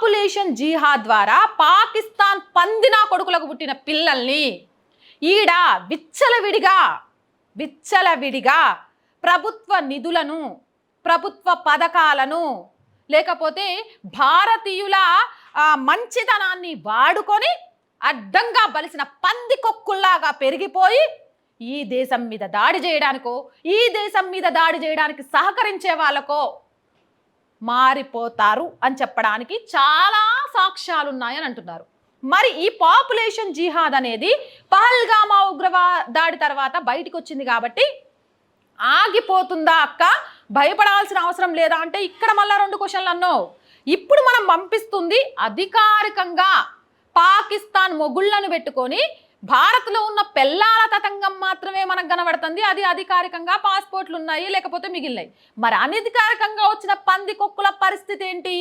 Population జీహా ద్వారా పాకిస్తాన్ పందినా కొడుకులకు పుట్టిన పిల్లల్ని ఈడ విచ్చలవిడిగా విచ్చలవిడిగా ప్రభుత్వ నిధులను ప్రభుత్వ పథకాలను లేకపోతే భారతీయుల ఆ, మంచితనాన్ని వాడుకొని అడ్డంగా బలిసిన పంది కొక్కుల్లాగా పెరిగిపోయి ఈ దేశం మీద దాడి చేయడానికో ఈ దేశం మీద దాడి చేయడానికి సహకరించే వాళ్ళకో మారిపోతారు అని చెప్పడానికి చాలా సాక్ష్యాలు ఉన్నాయని అంటున్నారు. మరి ఈ పాపులేషన్ జిహాద్ అనేది పహల్గామా ఉగ్రవా దాడి తర్వాత బయటికి వచ్చింది కాబట్టి ఆగిపోతుందా అక్క? భయపడాల్సిన అవసరం లేదా అంటే ఇక్కడ మళ్ళా రెండు క్వశ్చన్లు అన్నావు ఇప్పుడు మనం పంపిస్తుంది అధికారికంగా పాకిస్తాన్ మొగుళ్ళను పెట్టుకొని భారత్లో ఉన్న పెళ్ళాల తతంగం మాత్రమే మనకు కనబడుతుంది. అది అధికారికంగా పాస్పోర్ట్లు ఉన్నాయి లేకపోతే మిగిలినాయి. మరి అనధికారికంగా వచ్చిన పంది కుక్కుల పరిస్థితి ఏంటి?